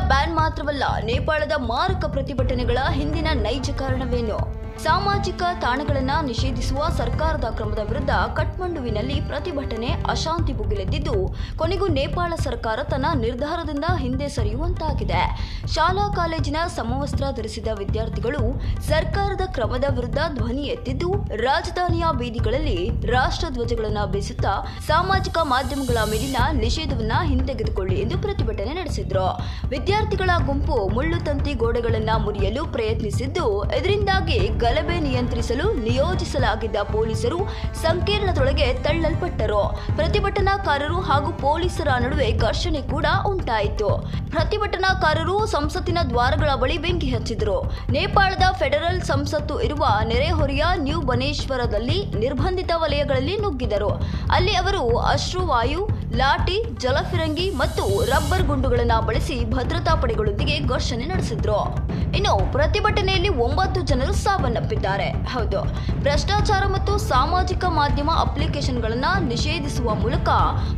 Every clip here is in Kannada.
ಮಾತ್ರವಲ್ಲ, ನೇಪಾಳದ ಮಾರಕ ಪ್ರತಿಭಟನೆಗಳ ಹಿಂದಿನ ನೈಜ ಕಾರಣವೇನು? ಸಾಮಾಜಿಕ ತಾಣಗಳನ್ನ ನಿಷೇಧಿಸುವ ಸರ್ಕಾರದ ಕ್ರಮದ ವಿರುದ್ಧ ಕಠ್ಮಂಡುವಿನಲ್ಲಿ ಪ್ರತಿಭಟನೆ ಅಶಾಂತಿ ಭುಗಿಲೆದ್ದಿದ್ದು, ಕೊನೆಗೂ ನೇಪಾಳ ಸರ್ಕಾರ ತನ್ನ ನಿರ್ಧಾರದಿಂದ ಹಿಂದೆ ಸರಿಯುವಂತಾಗಿದೆ. ಶಾಲಾ ಕಾಲೇಜಿನ ಸಮವಸ್ತ್ರ ಧರಿಸಿದ ವಿದ್ಯಾರ್ಥಿಗಳು ಸರ್ಕಾರದ ಕ್ರಮದ ವಿರುದ್ಧ ಧ್ವನಿ ಎತ್ತಿದ್ದು, ರಾಜಧಾನಿಯ ಬೀದಿಗಳಲ್ಲಿ ರಾಷ್ಟ್ರಧ್ವಜಗಳನ್ನು ಬೀಸುತ್ತಾ ಸಾಮಾಜಿಕ ಮಾಧ್ಯಮಗಳ ಮೇಲಿನ ನಿಷೇಧವನ್ನ ಹಿಂತೆಗೆದುಕೊಳ್ಳಿ ಎಂದು ಪ್ರತಿಭಟನೆ ನಡೆಸಿದ್ರು. ವಿದ್ಯಾರ್ಥಿಗಳ ಗುಂಪು ಮುಳ್ಳು ತಂತಿ ಗೋಡೆಗಳನ್ನ ಮುರಿಯಲು ಪ್ರಯತ್ನಿಸಿದ್ದು, ಇದರಿಂದಾಗಿ ಗಲಭೆ ನಿಯಂತ್ರಿಸಲು ನಿಯೋಜಿಸಲಾಗಿದ್ದ ಪೊಲೀಸರು ಸಂಕೀರ್ಣದೊಳಗೆ ತಳ್ಳಲ್ಪಟ್ಟರು. ಪ್ರತಿಭಟನಾಕಾರರು ಹಾಗೂ ಪೊಲೀಸರ ನಡುವೆ ಘರ್ಷಣೆ ಕೂಡ ಉಂಟಾಯಿತು. ಪ್ರತಿಭಟನಾಕಾರರು ಸಂಸತ್ತಿನ ದ್ವಾರಗಳ ಬಳಿ ಬೆಂಕಿ ಹಚ್ಚಿದರು. ನೇಪಾಳದ ಫೆಡರಲ್ ಸಂಸತ್ತು ಇರುವ ನೆರೆಹೊರೆಯ ನ್ಯೂ ಬನೇಶ್ವರದಲ್ಲಿ ನಿರ್ಬಂಧಿತ ವಲಯಗಳಲ್ಲಿ ನುಗ್ಗಿದರು. ಅಲ್ಲಿ ಅವರು ಅಶ್ರುವಾಯು ಲಾಠಿ, ಜಲಫಿರಂಗಿ ಮತ್ತು ರಬ್ಬರ್ ಗುಂಡುಗಳನ್ನು ಬಳಸಿ ಭದ್ರತಾ ಪಡೆಗಳೊಂದಿಗೆ ಘರ್ಷಣೆ ನಡೆಸಿದ್ರು. ಇನ್ನು ಪ್ರತಿಭಟನೆಯಲ್ಲಿ ಒಂಬತ್ತು ಜನರು ಸಾವನ್ನಪ್ಪಿದ್ದಾರೆ. ಹೌದು, ಭ್ರಷ್ಟಾಚಾರ ಮತ್ತು ಸಾಮಾಜಿಕ ಮಾಧ್ಯಮ ಅಪ್ಲಿಕೇಶನ್ಗಳನ್ನು ನಿಷೇಧಿಸುವ ಮೂಲಕ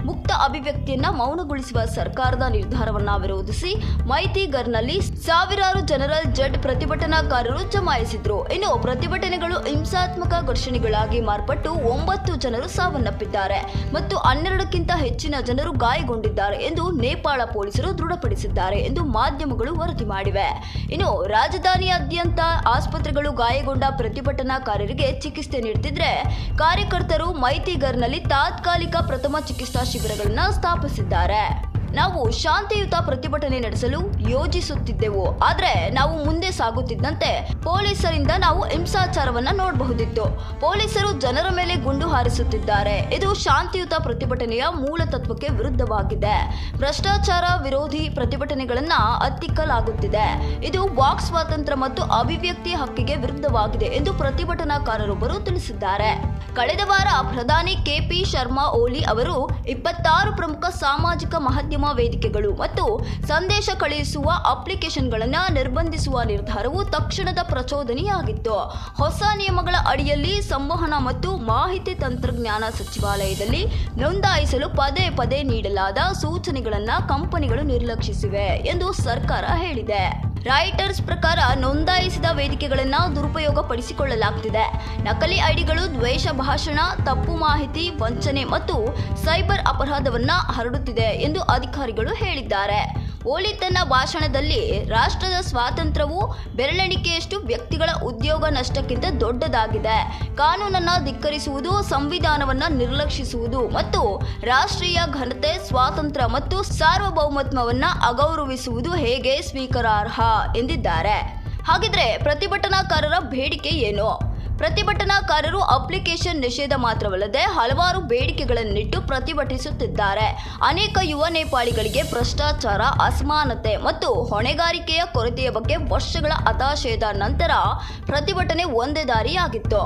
ಮುಕ್ತ ಅಭಿವ್ಯಕ್ತಿಯನ್ನ ಮೌನಗೊಳಿಸುವ ಸರ್ಕಾರದ ನಿರ್ಧಾರವನ್ನ ವಿರೋಧಿಸಿ ಮೈತಿಗರ್ನಲ್ಲಿ ಸಾವಿರಾರು ಜನರಲ್ ಜಡ್ ಪ್ರತಿಭಟನಾಕಾರರು ಜಮಾಯಿಸಿದ್ರು. ಇನ್ನು ಪ್ರತಿಭಟನೆಗಳು ಹಿಂಸಾತ್ಮಕ ಘರ್ಷಣೆಗಳಾಗಿ ಮಾರ್ಪಟ್ಟು ಒಂಬತ್ತು ಜನರು ಸಾವನ್ನಪ್ಪಿದ್ದಾರೆ. ಮತ್ತು ಹನ್ನೆರಡಕ್ಕಿಂತ ಹೆಚ್ಚಿನ ಜನರು ಗಾಯಗೊಂಡಿದ್ದಾರೆ ಎಂದು ನೇಪಾಳ ಪೊಲೀಸರು ದೃಢಪಡಿಸಿದ್ದಾರೆ ಎಂದು ಮಾಧ್ಯಮಗಳು ವರದಿ ಮಾಡಿವೆ. ಇನ್ನು ರಾಜಧಾನಿಯಾದ್ಯಂತ ಆಸ್ಪತ್ರೆಗಳು ಗಾಯಗೊಂಡ ಪ್ರತಿಭಟನಾಕಾರರಿಗೆ ಚಿಕಿತ್ಸೆ ನೀಡುತ್ತಿದ್ರೆ ಕಾರ್ಯಕರ್ತರು ಮೈತಿಗರ್ನಲ್ಲಿ ತಾತ್ಕಾಲಿಕ ಪ್ರಥಮ ಚಿಕಿತ್ಸಾ ಶಿಬಿರಗಳನ್ನು ಸ್ಥಾಪಿಸಿದ್ದಾರೆ. ನಾವು ಶಾಂತಿಯುತ ಪ್ರತಿಭಟನೆ ನಡೆಸಲು ಯೋಜಿಸುತ್ತಿದ್ದೆವು. ಆದರೆ ನಾವು ಮುಂದೆ ಸಾಗುತ್ತಿದ್ದಂತೆ ಪೊಲೀಸರಿಂದ ನಾವು ಹಿಂಸಾಚಾರವನ್ನ ನೋಡಬಹುದಿತ್ತು. ಪೊಲೀಸರು ಜನರ ಮೇಲೆ ಗುಂಡು ಹಾರಿಸುತ್ತಿದ್ದಾರೆ. ಇದು ಶಾಂತಿಯುತ ಪ್ರತಿಭಟನೆಯ ಮೂಲ ತತ್ವಕ್ಕೆ ವಿರುದ್ಧವಾಗಿದೆ. ಭ್ರಷ್ಟಾಚಾರ ವಿರೋಧಿ ಪ್ರತಿಭಟನೆಗಳನ್ನ ಹತ್ತಿಕ್ಕಲಾಗುತ್ತಿದೆ ಇದು ವಾಕ್ ಸ್ವಾತಂತ್ರ್ಯ ಮತ್ತು ಅಭಿವ್ಯಕ್ತಿ ಹಕ್ಕಿಗೆ ವಿರುದ್ಧವಾಗಿದೆ ಎಂದು ಪ್ರತಿಭಟನಾಕಾರರೊಬ್ಬರು ತಿಳಿಸಿದ್ದಾರೆ. ಕಳೆದ ವಾರ ಪ್ರಧಾನಿ ಕೆಪಿ ಶರ್ಮಾ ಓಲಿ ಅವರು ಇಪ್ಪತ್ತಾರು ಪ್ರಮುಖ ಸಾಮಾಜಿಕ ಮಾಧ್ಯಮ ವೇದಿಕೆಗಳು ಮತ್ತು ಸಂದೇಶ ಕಳುಹಿಸುವ ಅಪ್ಲಿಕೇಶನ್ಗಳನ್ನು ನಿರ್ಬಂಧಿಸುವ ನಿರ್ಧಾರವು ತಕ್ಷಣದ ಪ್ರಚೋದನೆಯಾಗಿತ್ತು. ಹೊಸ ನಿಯಮಗಳ ಅಡಿಯಲ್ಲಿ ಸಂವಹನ ಮತ್ತು ಮಾಹಿತಿ ತಂತ್ರಜ್ಞಾನ ಸಚಿವಾಲಯದಲ್ಲಿ ನೋಂದಾಯಿಸಲು ಪದೇ ಪದೇ ನೀಡಲಾದ ಸೂಚನೆಗಳನ್ನು ಕಂಪನಿಗಳು ನಿರ್ಲಕ್ಷಿಸಿವೆ ಎಂದು ಸರ್ಕಾರ ಹೇಳಿದೆ. ರಾಯಿಟರ್ಸ್ ಪ್ರಕಾರ ನೋಂದಾಯಿಸಿದ ವೇದಿಕೆಗಳನ್ನು ದುರುಪಯೋಗಪಡಿಸಿಕೊಳ್ಳಲಾಗ್ತಿದೆ. ನಕಲಿ ಐಡಿಗಳು, ದ್ವೇಷ, ಭಾಷಣ, ತಪ್ಪು ಮಾಹಿತಿ, ವಂಚನೆ ಮತ್ತು ಸೈಬರ್ ಅಪರಾಧವನ್ನ ಹರಡುತ್ತಿದೆ ಎಂದು ಅಧಿಕಾರಿಗಳು ಹೇಳಿದ್ದಾರೆ. ಓಲಿ ತನ್ನ ಭಾಷಣದಲ್ಲಿ ರಾಷ್ಟ್ರದ ಸ್ವಾತಂತ್ರ್ಯವು ಬೆರಳೆಣಿಕೆಯಷ್ಟು ವ್ಯಕ್ತಿಗಳ ಉದ್ಯೋಗ ನಷ್ಟಕ್ಕಿಂತ ದೊಡ್ಡದಾಗಿದೆ. ಕಾನೂನನ್ನು ಧಿಕ್ಕರಿಸುವುದು, ಸಂವಿಧಾನವನ್ನ ನಿರ್ಲಕ್ಷಿಸುವುದು ಮತ್ತು ರಾಷ್ಟ್ರೀಯ ಘನತೆ, ಸ್ವಾತಂತ್ರ್ಯ ಮತ್ತು ಸಾರ್ವಭೌಮತ್ವವನ್ನು ಅಗೌರವಿಸುವುದು ಹೇಗೆ ಸ್ವೀಕಾರಾರ್ಹ ಎಂದಿದ್ದಾರೆ. ಹಾಗಿದ್ರೆ ಪ್ರತಿಭಟನಾಕಾರರ ಬೇಡಿಕೆ ಏನು? ಪ್ರತಿಭಟನಾಕಾರರು ಅಪ್ಲಿಕೇಶನ್ ನಿಷೇಧ ಮಾತ್ರವಲ್ಲದೆ ಹಲವಾರು ಬೇಡಿಕೆಗಳನ್ನಿಟ್ಟು ಪ್ರತಿಭಟಿಸುತ್ತಿದ್ದಾರೆ. ಅನೇಕ ಯುವ ನೇಪಾಳಿಗಳಿಗೆ ಭ್ರಷ್ಟಾಚಾರ, ಅಸಮಾನತೆ ಮತ್ತು ಹೊಣೆಗಾರಿಕೆಯ ಕೊರತೆಯ ಬಗ್ಗೆ ವರ್ಷಗಳ ಹತಾಶೆಯದ ನಂತರ ಪ್ರತಿಭಟನೆ ಒಂದೇ ದಾರಿಯಾಗಿತ್ತು.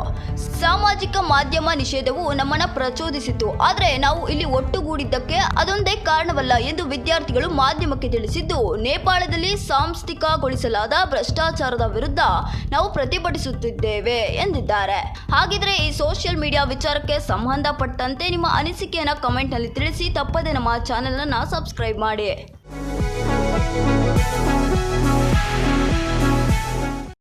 ಸಾಮಾಜಿಕ ಮಾಧ್ಯಮ ನಿಷೇಧವು ನಮ್ಮನ್ನ ಪ್ರಚೋದಿಸಿತು ಆದರೆ ನಾವು ಇಲ್ಲಿ ಒಟ್ಟುಗೂಡಿದ್ದಕ್ಕೆ ಅದೊಂದೇ ಕಾರಣವಲ್ಲ ಎಂದು ವಿದ್ಯಾರ್ಥಿಗಳು ಮಾಧ್ಯಮಕ್ಕೆ ತಿಳಿಸಿದ್ದು, ನೇಪಾಳದಲ್ಲಿ ಸಾಂಸ್ಥಿಕಗೊಳಿಸಲಾದ ಭ್ರಷ್ಟಾಚಾರದ ವಿರುದ್ಧ ನಾವು ಪ್ರತಿಭಟಿಸುತ್ತಿದ್ದೇವೆ ಎಂದಿದ್ದಾರೆ ಹಾಗಿದ್ರೆ ಈ ಸೋಷಿಯಲ್ ಮೀಡಿಯಾ ವಿಚಾರಕ್ಕೆ ಸಂಬಂಧಪಟ್ಟಂತೆ ನಿಮ್ಮ ಅನಿಸಿಕೆಯನ್ನು ಕಮೆಂಟ್ನಲ್ಲಿ ತಿಳಿಸಿ. ತಪ್ಪದೆ ನಮ್ಮ ಚಾನೆಲ್ ಅನ್ನು ಸಬ್ಸ್ಕ್ರೈಬ್ ಮಾಡಿ.